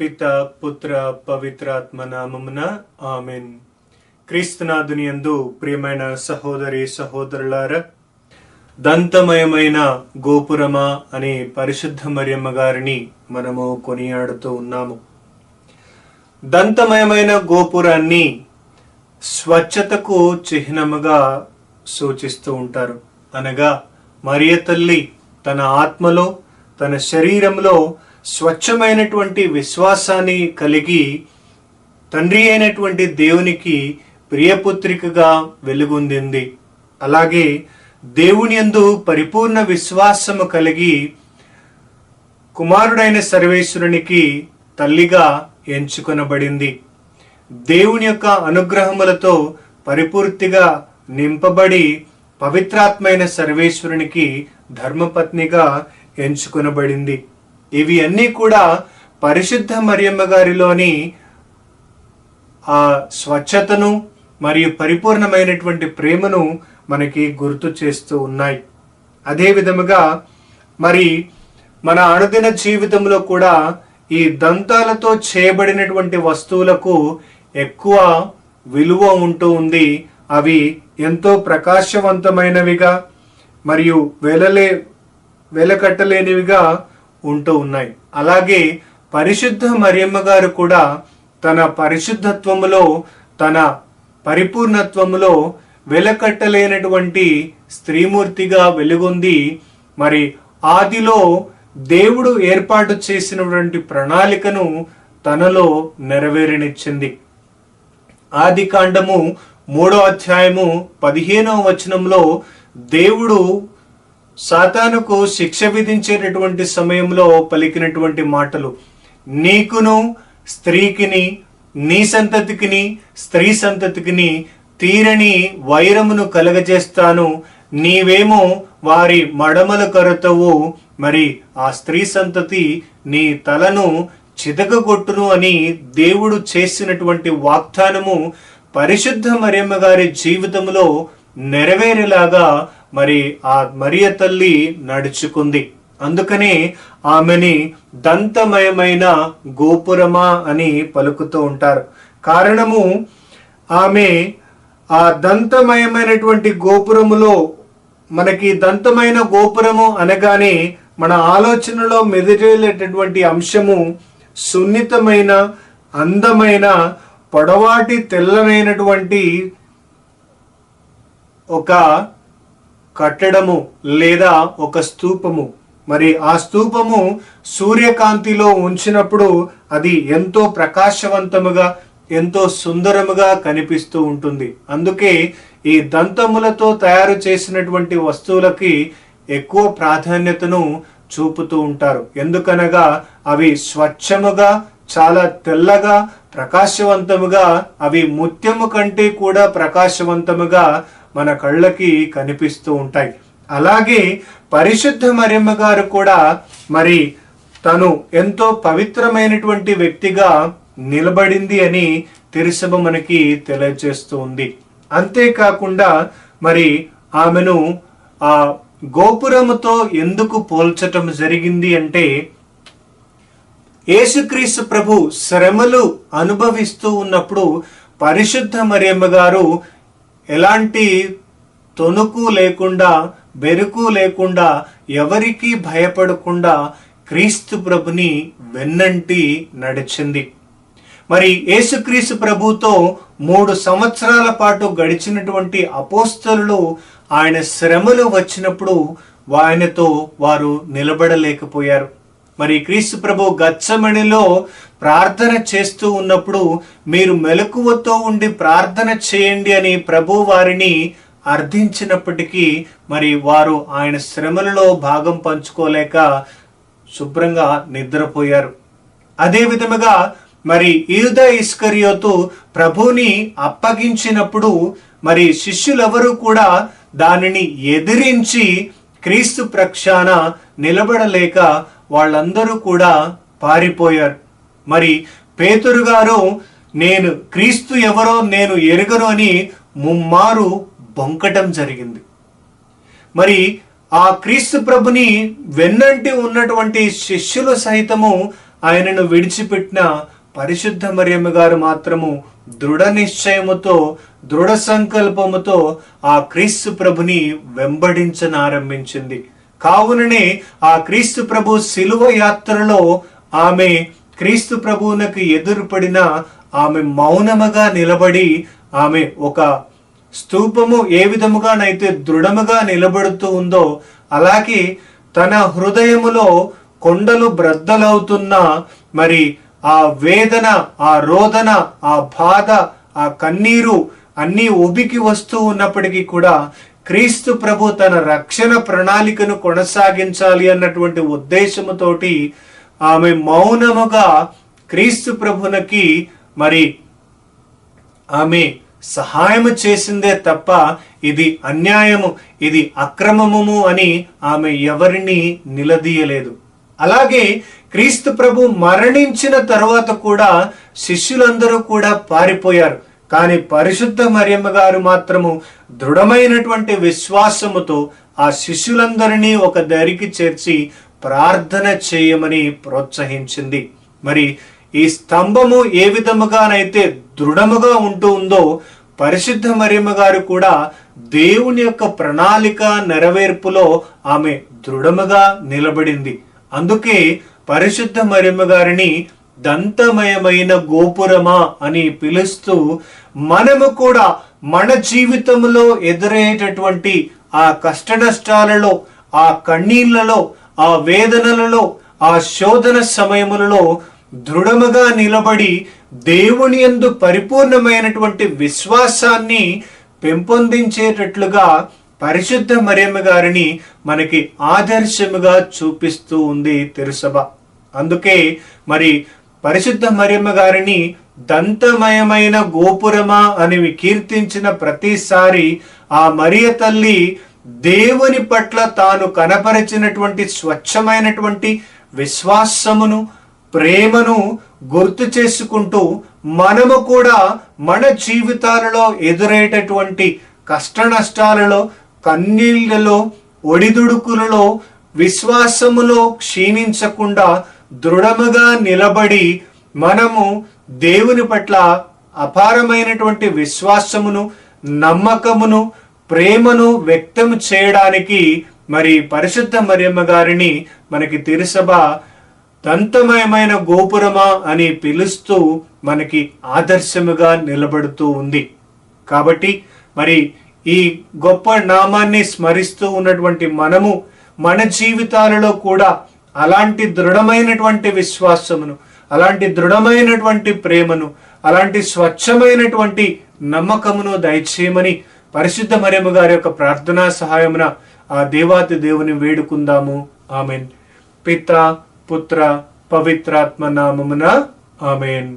పిత పుత్ర పవిత్రాత్మ నామమున ఆమెన్. క్రీస్తునాథుని యందు ప్రియమైన సహోదరి సహోదరులారా దంతమయమైన గోపురమా అనే పరిశుద్ధ మరియమ్మ గారిని మనము కొనియాడుతూ ఉన్నాము. దంతమయమైన గోపురాన్ని స్వచ్ఛతకు చిహ్నముగా సూచిస్తూ ఉంటారు. అనగా మరియ తల్లి తన ఆత్మలో తన శరీరంలో స్వచ్ఛమైనటువంటి విశ్వాసాన్ని కలిగి తండ్రి అయినటువంటి దేవునికి ప్రియపుత్రికగా వెలుగొందింది. అలాగే దేవుని యందు పరిపూర్ణ విశ్వాసము కలిగి కుమారుడైన సర్వేశ్వరునికి తల్లిగా ఎంచుకొనబడింది. దేవుని యొక్క అనుగ్రహములతో పరిపూర్తిగా నింపబడి పవిత్రాత్మైన సర్వేశ్వరునికి ధర్మపత్నిగా ఎంచుకొనబడింది. ఇవి అన్నీ కూడా పరిశుద్ధ మరియమ్మ గారిలోని ఆ స్వచ్ఛతను మరియు పరిపూర్ణమైనటువంటి ప్రేమను మనకి గుర్తు చేస్తూ ఉన్నాయి. అదే విధముగా మరి మన అనుదిన జీవితంలో కూడా ఈ దంతాలతో చేయబడినటువంటి వస్తువులకు ఎక్కువ విలువ ఉంటూ ఉంది. అవి ఎంతో ప్రకాశవంతమైనవిగా మరియు వెలలే వెలకట్టలేనివిగా ఉంటూ ఉన్నాయి. అలాగే పరిశుద్ధ మరియమ్మ గారు కూడా తన పరిశుద్ధత్వములో తన పరిపూర్ణత్వములో వెలకట్టలేనటువంటి స్త్రీమూర్తిగా వెలుగొంది. మరి ఆదిలో దేవుడు ఏర్పాటు చేసినటువంటి ప్రణాళికను తనలో నెరవేరనిచ్చింది. ఆది కాండము మూడో అధ్యాయము పదిహేనవ వచనంలో దేవుడు సాతానుకు శిక్ష విధించేటటువంటి సమయంలో పలికినటువంటి మాటలు. నీకును స్త్రీకిని నీ సంతతికిని స్త్రీ సంతతికిని తీరని వైరమును కలగజేస్తాను. నీవేమో వారి మడమల కరతవు. మరి ఆ స్త్రీ సంతతి నీ తలను చితకగొట్టును అని దేవుడు చేసినటువంటి వాగ్దానము పరిశుద్ధ మరియమ్మ గారి జీవితంలో నెరవేరేలాగా మరి ఆ మరియ తల్లి నడుచుకుంది. అందుకనే ఆమెని దంతమయమైన గోపురమా అని పలుకుతూ ఉంటారు. కారణము ఆమె ఆ దంతమయమైనటువంటి గోపురములో మనకి దంతమైన గోపురము అనగానే మన ఆలోచనలో మెదిలేటటువంటి అంశము సున్నితమైన అందమైన పొడవాటి తెల్లనైనటువంటి ఒక కట్టడము లేదా ఒక స్తూపము మరి ఆ స్తూపము సూర్యకాంతిలో ఉంచినప్పుడు అది ఎంతో ప్రకాశవంతముగా ఎంతో సుందరముగా కనిపిస్తూ ఉంటుంది. అందుకే ఈ దంతములతో తయారు చేసినటువంటి వస్తువులకి ఎక్కువ ప్రాధాన్యతను చూపుతూ ఉంటారు. ఎందుకనగా అవి స్వచ్ఛముగా చాలా తెల్లగా ప్రకాశవంతముగా అవి ముత్యము కంటే కూడా ప్రకాశవంతముగా మన కళ్ళకి కనిపిస్తూ ఉంటాయి. అలాగే పరిశుద్ధ మరియమ్మ గారు కూడా మరి తను ఎంతో పవిత్రమైనటువంటి వ్యక్తిగా నిలబడింది అని తిరుసభ మనకి తెలియజేస్తూ ఉంది అంతేకాకుండా మరి ఆమెను ఆ గోపురముతో ఎందుకు పోల్చటం జరిగింది అంటే యేసుక్రీస్తు ప్రభు శ్రమలు అనుభవిస్తూ ఉన్నప్పుడు పరిశుద్ధ మరియమ్మ గారు ఎలాంటి తొనుకు లేకుండా బెరుకు లేకుండా ఎవరికీ భయపడకుండా క్రీస్తు ప్రభుని వెన్నంటి నడిచింది. మరి యేసుక్రీస్తు ప్రభుతో మూడు సంవత్సరాల పాటు గడిచినటువంటి అపోస్తలు ఆయన శ్రమలు వచ్చినప్పుడు ఆయనతో వారు నిలబడలేకపోయారు. మరి క్రీస్తు ప్రభు గచ్చమణిలో ప్రార్థన చేస్తూ ఉన్నప్పుడు మీరు మెలకువతో ఉండి ప్రార్థన చేయండి అని ప్రభు వారిని అర్థించినప్పటికీ మరి వారు ఆయన శ్రమలలో భాగం పంచుకోలేక శుభ్రంగా నిద్రపోయారు. అదే విధముగా మరి ఈరుద ఇస్కరియోతు ప్రభుని అప్పగించినప్పుడు మరి శిష్యులెవరూ కూడా దానిని ఎదిరించి క్రీస్తు ప్రక్షాన నిలబడలేక వాళ్ళందరూ కూడా పారిపోయారు. మరి పేతురు గారు నేను క్రీస్తు ఎవరో నేను ఎరుగను అని ముమ్మారు బొంకటం జరిగింది. మరి ఆ క్రీస్తు ప్రభుని వెన్నంటి ఉన్నటువంటి శిష్యులు సైతము ఆయనను విడిచిపెట్టిన పరిశుద్ధ మరియమ్మ గారు మాత్రము దృఢ నిశ్చయముతో దృఢ సంకల్పముతో ఆ క్రీస్తు ప్రభుని వెంబడించనారంభించింది. కావుననే ఆ క్రీస్తు ప్రభు శిలువ యాత్రలో ఆమె క్రీస్తు ప్రభువునకు ఎదురుపడిన ఆమె మౌనముగా నిలబడి ఆమె ఒక స్తూపము ఏ విధముగానైతే దృఢముగా నిలబడుతూ ఉందో అలాగే తన హృదయములో కొండలు బ్రద్దలవుతున్న మరి ఆ వేదన ఆ రోదన ఆ బాధ ఆ కన్నీరు అన్నీ ఉబికి వస్తూ ఉన్నప్పటికీ కూడా క్రీస్తు ప్రభు తన రక్షణ ప్రణాళికను కొనసాగించాలి అన్నటువంటి ఉద్దేశముతోటి ఆమె మౌనముగా క్రీస్తు ప్రభునకి మరి ఆమె సహాయము చేసిందే తప్ప ఇది అన్యాయము ఇది అక్రమము అని ఆమె ఎవరిని నిలదీయలేదు. అలాగే క్రీస్తు ప్రభు మరణించిన తరువాత కూడా శిష్యులందరూ కూడా పారిపోయారు. కానీ పరిశుద్ధ మరియమ్మ గారు మాత్రము దృఢమైనటువంటి విశ్వాసముతో ఆ శిష్యులందరినీ ఒక దరికి చేర్చి ప్రార్థన చేయమని ప్రోత్సహించింది. మరి ఈ స్తంభము ఏ విధముగానైతే దృఢముగా ఉంటూ ఉందో పరిశుద్ధ మరియమ్మ గారు కూడా దేవుని యొక్క ప్రణాళిక నెరవేర్పులో ఆమె దృఢముగా నిలబడింది. అందుకే పరిశుద్ధ మరియమ్మ గారిని దంతమయమైన గోపురమా అని పిలుస్తూ మనము కూడా మన జీవితంలో ఎదురయ్యేటటువంటి ఆ కష్ట నష్టాలలో ఆ కన్నీళ్ళలో ఆ వేదనలలో ఆ శోధన సమయములలో దృఢముగా నిలబడి దేవుని యందు పరిపూర్ణమైనటువంటి విశ్వాసాన్ని పెంపొందించేటట్లుగా పరిశుద్ధ మరియమ్మ గారిని మనకి ఆదర్శముగా చూపిస్తూ ఉంది తిరుసభ అందుకే మరి పరిశుద్ధ మరియమ్మ గారిని దంతమయమైన గోపురమా అని కీర్తించిన ప్రతిసారి ఆ మరియ తల్లి దేవుని పట్ల తాను కనపరిచినటువంటి స్వచ్ఛమైనటువంటి విశ్వాసమును ప్రేమను గుర్తు చేసుకుంటూ మనము కూడా మన జీవితాలలో ఎదురయ్యేటటువంటి కష్ట నష్టాలలో కన్నీళ్ళలో ఒడిదుడుకులలో విశ్వాసములో క్షీణించకుండా దృఢముగా నిలబడి మనము దేవుని పట్ల అపారమైనటువంటి విశ్వాసమును నమ్మకమును ప్రేమను వ్యక్తం చేయడానికి మరి పరిశుద్ధ మరియమ్మ గారిని మనకి తిరుసభ దంతమయమైన గోపురమా అని పిలుస్తూ మనకి ఆదర్శముగా నిలబడుతూ ఉంది. కాబట్టి మరి ఈ గొప్ప నామాన్ని స్మరిస్తూ ఉన్నటువంటి మనము మన జీవితాలలో కూడా అలాంటి దృఢమైనటువంటి విశ్వాసమును అలాంటి దృఢమైనటువంటి ప్రేమను అలాంటి స్వచ్ఛమైనటువంటి నమ్మకమును దయచేయమని పరిశుద్ధ మరియమ్మ గారి యొక్క ప్రార్థనా సహాయమున ఆ దేవాతి దేవుని వేడుకుందాము. ఆమెన్. పిత పుత్ర పవిత్రాత్మ నామమున ఆమెన్.